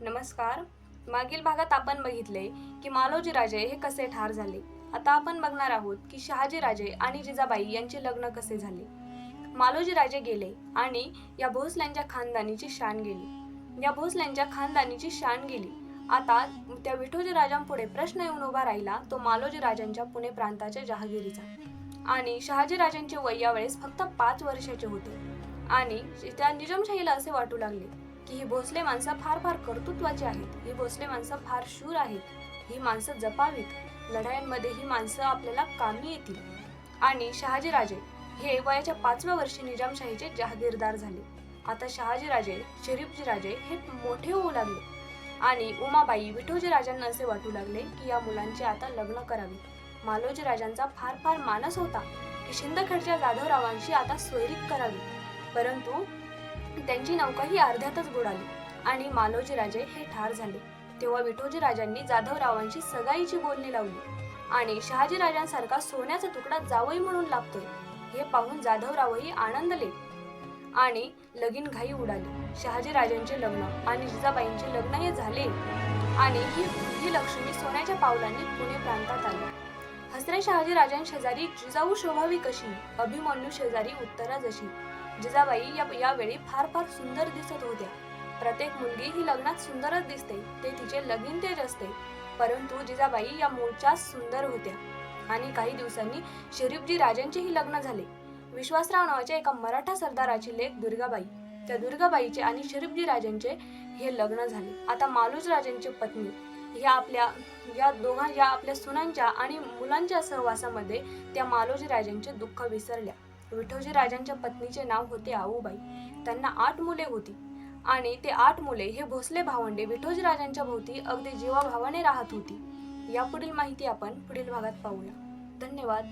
नमस्कार. मागील भागात आपण बघितले की मालोजी राजे हे कसे ठार झाले. आता आपण बघणार आहोत की शहाजी राजे आणि जिजाबाई यांचे लग्न कसे झाले. मालोजी राजे गेले आणि या भोसल्यांच्या खानदानीची शान गेली. या भोसल्यांच्या खानदानीची शान गेली. आता त्या विठोजी राजांपुढे प्रश्न येऊन उभा राहिला तो मालोजी राजांच्या पुणे प्रांताच्या जहागिरीचा. आणि शहाजी राजांचे वय यावेळेस फक्त पाच वर्षाचे होते. आणि त्या निजामशाहीला असे वाटू लागले की ही भोसले माणसं फार फार कर्तृत्वाची आहेत. ही भोसले माणसं फार शूर आहेत. ही माणसं जपावीत. लढायांमध्ये ही माणसं आपल्याला कामी येतील. आणि शहाजीराजे हे वयाच्या पाचव्या वर्षी निजामशाहीचे जहागीरदार झाले. आता शहाजीराजे शरीफजीराजे हे मोठे होऊ लागले. आणि उमाबाई विठोजी राजांना असे वाटू लागले की या मुलांचे आता लग्न करावे. मालोजी राजांचा फार फार मानस होता की शिंदखेडच्या जाधवरावांशी आता सोयरीक करावी. परंतु त्यांची नौका ही अर्ध्यातच बुडाली आणि मालोजी राजे हे ठार झाले. तेव्हा विठोजी राजांनी जाधवरावांशी सगाईची बोलणी लावली आणि शहाजी राजांसारखा सोन्याचा तुकडा जावई म्हणून लागतोय हे पाहून जाधवरावही आनंदले आणि लगीन घाई उडाली. शहाजी राजांचे लग्न आणि जिजाबाईंचे लग्न हे झाले आणि ही ही लक्ष्मी सोन्याच्या पावलांनी पुणे प्रांतात आली हसरे शहाजी राजांशेजारी जिजाऊ शोभावी कशी अभिमन्यू शेजारी उत्तरा जशी. जिजाबाई या यावेळी फार फार सुंदर दिसत होत्या. प्रत्येक मुलगी ही लग्नात सुंदरच दिसते ते तिचे लगीन तेज असते परंतु जिजाबाई या मूळच्याच सुंदर होत्या. आणि काही दिवसांनी शरीफजी राजांचेही लग्न झाले. विश्वासराव नावाच्या एका मराठा सरदाराची लेख दुर्गाबाई. त्या दुर्गाबाईचे आणि शरीफजी राजांचे हे लग्न झाले. आता मालूज राजांची पत्नी. या आपल्या या दोघां या आपल्या सुनांच्या आणि मुलांच्या सहवासामध्ये त्या मालोजी राजांचे दुःख विसरल्या. विठोजी राजांच्या पत्नीचे नाव होते आऊबाई. त्यांना आठ मुले होती. आणि ते आठ मुले हे भोसले भावंडे विठोजी राजांच्या भोवती अगदी जीवाभावाने राहत होती. यापुढील माहिती आपण पुढील भागात पाहूया. धन्यवाद.